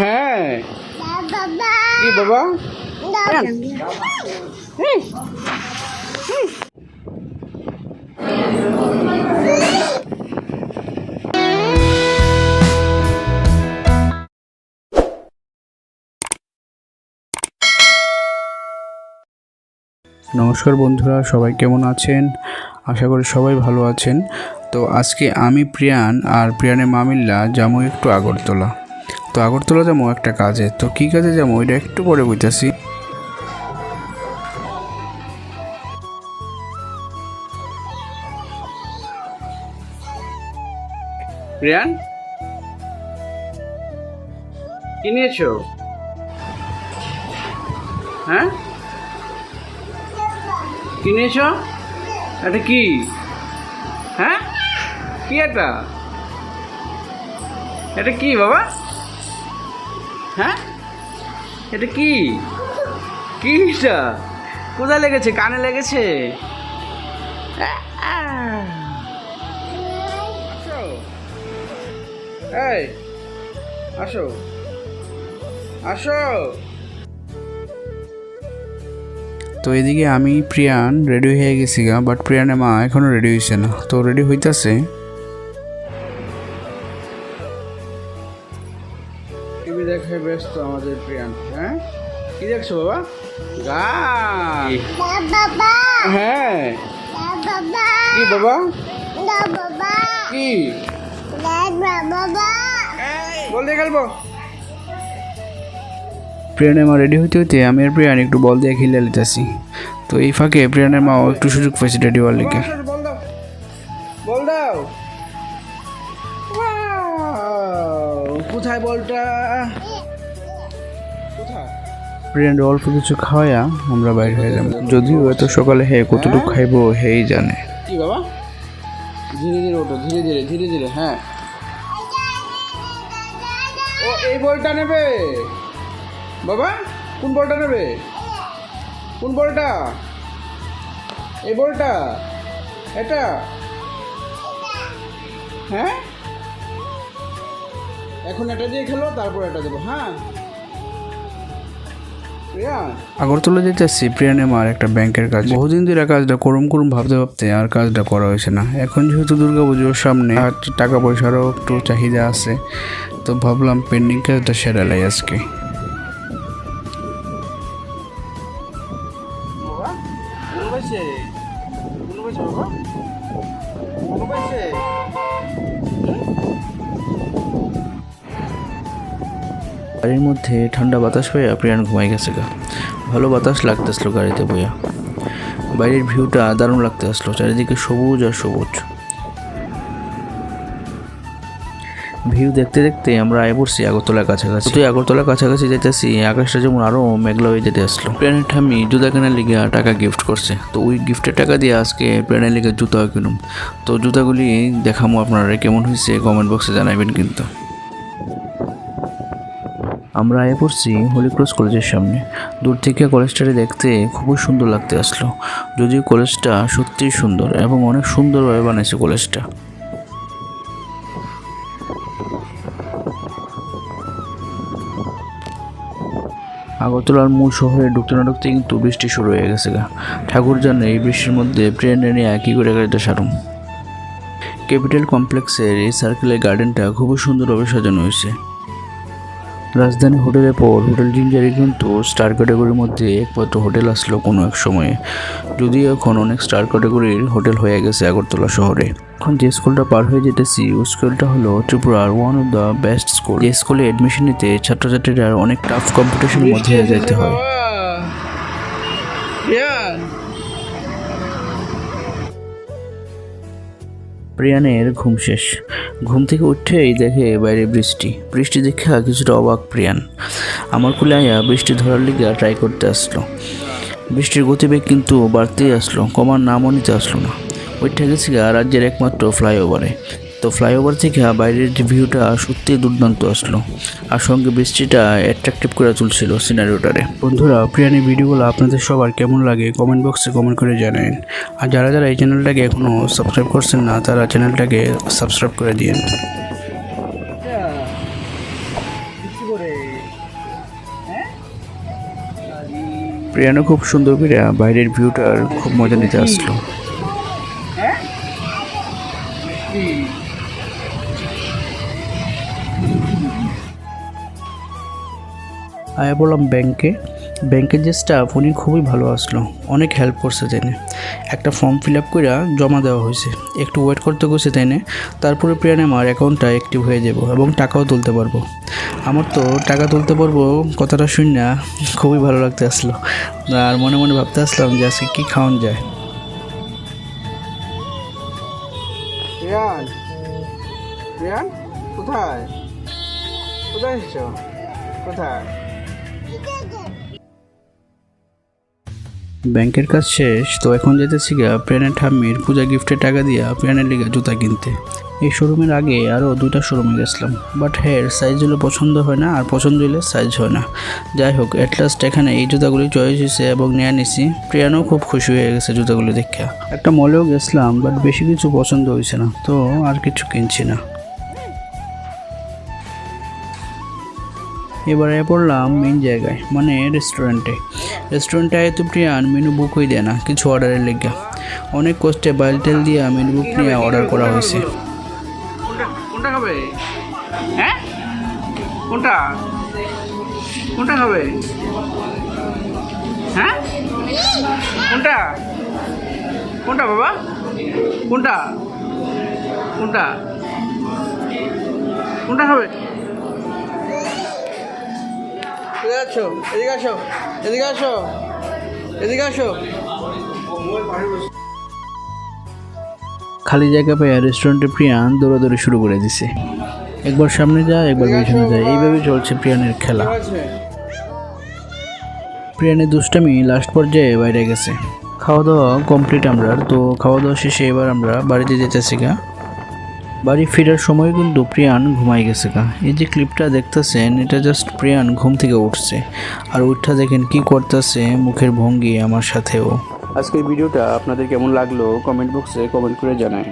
হ্যাঁ। বাবা। কি বাবা? নমস্কার বন্ধুরা, সবাই কেমন আছেন? আশা করি সবাই ভালো আছেন। তো আজকে আমি প্রিয়ান আর প্রিয়ানের মামিল্লা যাব একটু আগরতলা। তো আগরতলা যাব একটা কাজে। তো কী কাজে যাব? ওইটা একটু পরে বুঝতেছি প্রিয়ান? কি নিয়েছো? হ্যাঁ? কি নিয়েছো এটা কি? হ্যাঁ? কি এটা? এটা কি বাবা? হ্যাঁ? এটা কি? কি এটা? কোথায় লেগেছে? কানে লেগেছে। এই, আসো। আসো। তো এদিকে আমি প্রিয়ান রেডি হয়ে গেছি গা বাট প্রিয়ানের মা এখনও রেডি হয়েছে না। তো রেডি হইতাছে। টিভি দেখে ব্যস্ত আমাদের প্রিয়ান হ্যাঁ? কি দেখছ বাবা? গান! বাবা! হ্যাঁ! বাবা! কি বাবা? বাবা! কি? বাবা! বল দিয়ে খেলব প্রিয়ানের মা রেডি হইতে হইতে আমি আর প্রিয়ান একটু বল দিয়ে খেলে লিতেছি তো এই ফাঁকে প্রিয়ানের মাও একটু সুযোগ পাইছে রেডি হওয়ার লিগে। বল দাও কোথায় বলটা? প্রিয়ান অল্প কিছু খাওয়াইয়া আমরা বাইরে হয়ে যাব। যদিও এত সকালে হে কতটুকু খাইবো হেই জানে। কি বাবা? ধীরে ধীরে ওঠো ধীরে ধীরে ধীরে ধীরে হ্যাঁ। ও এই বলটা নেবে? বাবা, কোন বলটা নেবে? কোন বলটা? এই বলটা? এটা? হ্যাঁ? এখন এটা দিয়ে খেলো, তারপর এটা দেবো হ্যাঁ? আগরতলা যেতেছি প্রিয়ানে মার একটা ব্যাংকের কাজ। বহুদিন ধরে কাজটা করুম করুম, ভাবতে ভাবতে আর কাজটা করা হয়েছে না। এখন যেহেতু দুর্গা পুজোর সামনে আর টাকা পয়সারও একটু চাহিদা আছে, তো ভাবলাম পেন্ডিং কাজটা সেরালাই আজকে। গাড়ির মধ্যে ঠান্ডা বাতাস পেয়ে প্রিয়ান ঘুমাই গেছে গা। ভালো বাতাস লাগতেছিল গাড়িতে বইয়া। বাইরের ভিউটা দারুণ লাগতে আসলো, চারিদিকে সবুজ আর সবুজ। ভিউ দেখতে দেখতে আমরা আয় পড়ছি আগরতলার কাছাকাছি। তুই আগরতলার কাছাকাছি যেতেছি, আকাশটা যেমন আরও মেঘলা হয়ে যেতে আসলো। প্লেনের ঠামি জুতা কেনার লিগে টাকা গিফট করছে। তো ওই গিফটের টাকা দিয়ে আজকে প্লেনের লিগে জুতা কিনুম। তো জুতাগুলি দেখামো আপনারা কেমন হয়েছে কমেন্ট বক্সে জানাবেন কিন্তু। আমরা আয় পড়ছি হোলি ক্রস কলেজের সামনে। দূর থেকে কলেজটাকে দেখতে খুবই সুন্দর লাগতে আসলো। যদিও কলেজটা সত্যিই সুন্দর এবং অনেক সুন্দরভাবে বানিয়েছে কলেজটা আগরতলার মূল শহরে ঢুকতে না ঢুকতে কিন্তু বৃষ্টি শুরু হয়ে গেছে গা। ঠাকুর জানে এই বৃষ্টির মধ্যে ট্রেনে নিয়ে একই করে গাড়িতে সারুম? ক্যাপিটাল কমপ্লেক্সের এই সার্কেলের গার্ডেনটা খুবই সুন্দরভাবে সাজানো হয়েছে। রাজধানী হোটেলের পর হোটেল জিঞ্জারি কিন্তু স্টার ক্যাটাগরির মধ্যে একমাত্র হোটেল আসলো কোনো এক সময়ে। যদিও এখন অনেক স্টার ক্যাটাগরির হোটেল হয়ে গেছে আগরতলা শহরে। এখন যে স্কুলটা পার হয়ে যেতেছি, ওই স্কুলটা হলো ত্রিপুরার one of the best school যে স্কুলে অ্যাডমিশন নিতে ছাত্রছাত্রীরা অনেক টাফ কম্পিটিশনের মধ্যে যেতে হয়। প্রিয়ানের ঘুম শেষ। ঘুম থেকে উঠেই দেখে বাইরে বৃষ্টি। বৃষ্টি দেখা কিছুটা অবাক প্রিয়ান। আমার কুলে আয়া বৃষ্টি ধরার লিগে ট্রাই করতে আসলো। বৃষ্টির গতিবেগ কিন্তু বাড়তেই আসলো, কমার নামও নিতে আসলো না। ওইটা গেছি রাজ্যের একমাত্র ফ্লাইওভারে তো ফ্লাইওভার থেকে বাইরের যে ভিউটা সত্যি দুর্দান্ত আসলো। আর সঙ্গে বৃষ্টিটা অ্যাট্রাকটিভ করে তুলছিল সিনারিওটারে বন্ধুরা, প্রিয়ানি ভিডিওগুলো আপনাদের সবার কেমন লাগে কমেন্ট বক্সে কমেন্ট করে জানান আর যারা যারা এই চ্যানেলটাকে এখনও সাবস্ক্রাইব করছেন না, তারা চ্যানেলটাকে সাবস্ক্রাইব করে দিন প্রিয়ানো খুব সুন্দর করে বাইরের ভিউটার খুব মজা নিতে আসলো। হ্যাঁ? আয়া বললাম ব্যাংকে ব্যাংকের যে স্টাফ উনি খুবই ভালো আসলো। অনেক হেল্প করছে তাইনে। একটা ফর্ম ফিল আপ করে জমা দেওয়া হয়েছে। একটু ওয়েট করতে গেছে তাইনে। তারপরে প্রিয়ানে আমার অ্যাকাউন্টটা অ্যাক্টিভ হয়ে যাব এবং টাকাও তুলতে পারব। আমার তো টাকা তুলতে পারব, কথাটা শুনি না, খুবই ভালো লাগতে আসলো। আর মনে মনে ভাবতে আসলাম যে আজকে কী খাওয়ান যায়। কোথায়? কোথায় কোথায়? ব্যাংকের কাজ শেষ, তো এখন যেতেছি গা প্রেনের ঠাম্মির পূজা গিফটের টাকা দিয়া প্রেনের লিগা জুতা কিনতে। এই শোরুমের আগে আরও দুইটা শোরুমে গেছিলাম বাট হের সাইজ হলে পছন্দ হয় না আর পছন্দ হলে সাইজ হয় না। যাই হোক অ্যাটলাস্ট এখানে এই জুতাগুলি চয়েস হয়েছে এবং নিয়ে নিছি। প্রিয়ানও খুব খুশি হয়ে গেছে জুতাগুলি দেখে একটা মলেও গেছিলাম বাট বেশি কিছু পছন্দ হয়েছে না, তো আর কিছু কিনছি না। এবারে পড়লাম মেন জায়গায় মানে রেস্টুরেন্টে রেস্টুরেন্টে আয় তো প্রিয়ান মেনু বুক হয়ে দেয় না, কিছু অর্ডারের লেগে। অনেক কষ্টে বাইল তেল দিয়ে মেনু বুক নিয়ে অর্ডার করা হয়েছে। কোনটা খাবে? হ্যাঁ? কোনটা? কোনটা খাবে? হ্যাঁ? কোনটা? কোনটা বাবা? কোনটা? কোনটা? কোনটা খাবে? কোথায় যাচ্ছ এদিকে আসো এদিকে আসো এদিকে আসো। খালি জায়গা পেয়ে রেস্টুরেন্টে প্রিয়ান দৌড়াদৌড়ি শুরু করে দিছে। একবার সামনে যায় একবার পিছনে যায়। এইভাবেই চলছে প্রিয়ানের খেলা। প্রিয়ানের দুষ্টামি লাস্ট পর্যায়ে বাইরে গেছে। খাওয়া দাওয়া কমপ্লিট আমরা তো খাওয়া দাওয়া শেষে এবার আমরা বাড়িতে যেতেছি গা। বাড়ি ফেরার সময় কিন্তু প্রিয়ান ঘুমাই গেছে গা। এই যে ক্লিপটা দেখতেছেন এটা জাস্ট প্রিয়ান ঘুম থেকে উঠছে। আর উঠটা দেখেন কি করতেছে মুখের ভঙ্গি আমার সাথেও। আজকের ভিডিওটা আপনাদের কেমন লাগল কমেন্ট বক্সে কমেন্ট করে জানায়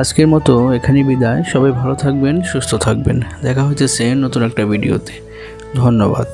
আজকের মতো এখানেই বিদায়। সবাই ভালো থাকবেন সুস্থ থাকবেন। দেখা হইতেছে নতুন একটা ভিডিওতে। ধন্যবাদ।